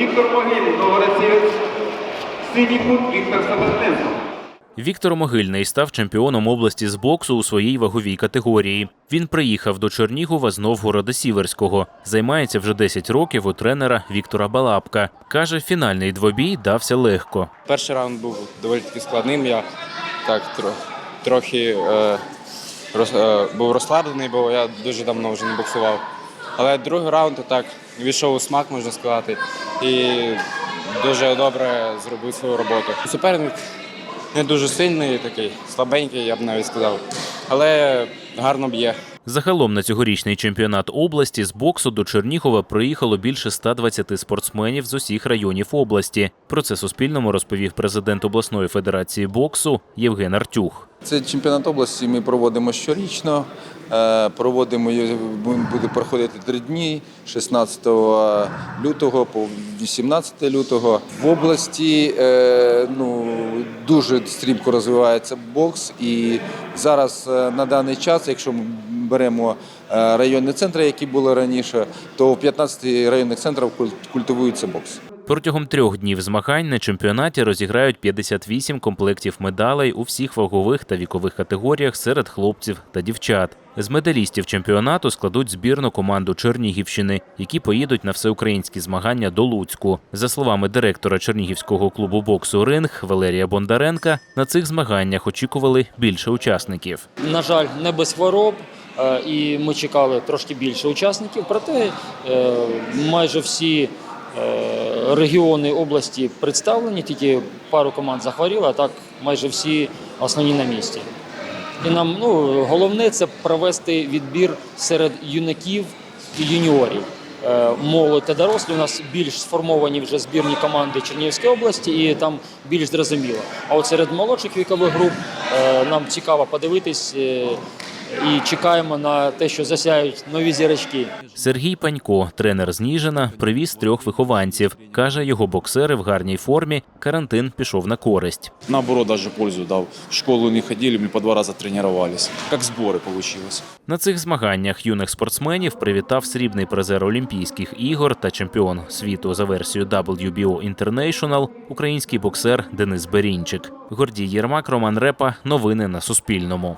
Віктор Могилін, Новороссієць. Синій кут Віктор Сабатенко. Віктор Могильний став чемпіоном області з боксу у своїй ваговій категорії. Він приїхав до Чернігова з Новгорода Сіверського. Займається вже 10 років у тренера Віктора Балапка. Каже, фінальний двобій дався легко. Перший раунд був доволі таки складним. Я так тро- трохи е, роз, е, був розслаблений, бо я дуже давно вже не боксував. Але другий раунд так війшов у смак, можна сказати, і дуже добре зробив свою роботу. Суперник не дуже сильний, такий слабенький, я б навіть сказав, але гарно б'є. Загалом на цьогорічний чемпіонат області з боксу до Чернігова приїхало більше 120 спортсменів з усіх районів області. Про це Суспільному розповів президент обласної федерації боксу Євген Артюх. Це чемпіонат області ми проводимо щорічно. Е, Проводимо буде проходити три дні 16 лютого по 18 лютого. В області е, ну, дуже стрімко розвивається бокс, і зараз е, на даний час, якщо ми беремо е, районні центри, які були раніше, то в 15 районних центрах куль- культивується бокс. Протягом трьох днів змагань на чемпіонаті розіграють 58 комплектів медалей у всіх вагових та вікових категоріях серед хлопців та дівчат. З медалістів чемпіонату складуть збірну команду Чернігівщини, які поїдуть на всеукраїнські змагання до Луцьку. За словами директора Чернігівського клубу боксу Ринг Валерія Бондаренка, на цих змаганнях очікували більше учасників. На жаль, не без хвороб. Е, І ми чекали трошки більше учасників. Проте е, майже всі е, регіони області представлені, тільки пару команд захворіли, а так майже всі основні на місці. І нам ну, головне це провести відбір серед юнаків і юніорів. Молодь та дорослі у нас більш сформовані вже збірні команди Чернігівської області, і там більш зрозуміло. А от серед молодших вікових груп нам цікаво подивитись і чекаємо на те, що засяють нові зірочки. Сергій Панько, тренер з Ніжина, привіз трьох вихованців. Каже, його боксери в гарній формі. Карантин пішов на користь. Наоборот, даже пользу дал. В школу не ходили, мы по два раза тренировались. Как сборы получилось. На цих змаганнях юних спортсменів привітав срібний призер Олімпійських ігор та чемпіон світу за версією WBO International український боксер Денис Берінчик. Гордій Єрмак, Роман Репа. Новини на Суспільному.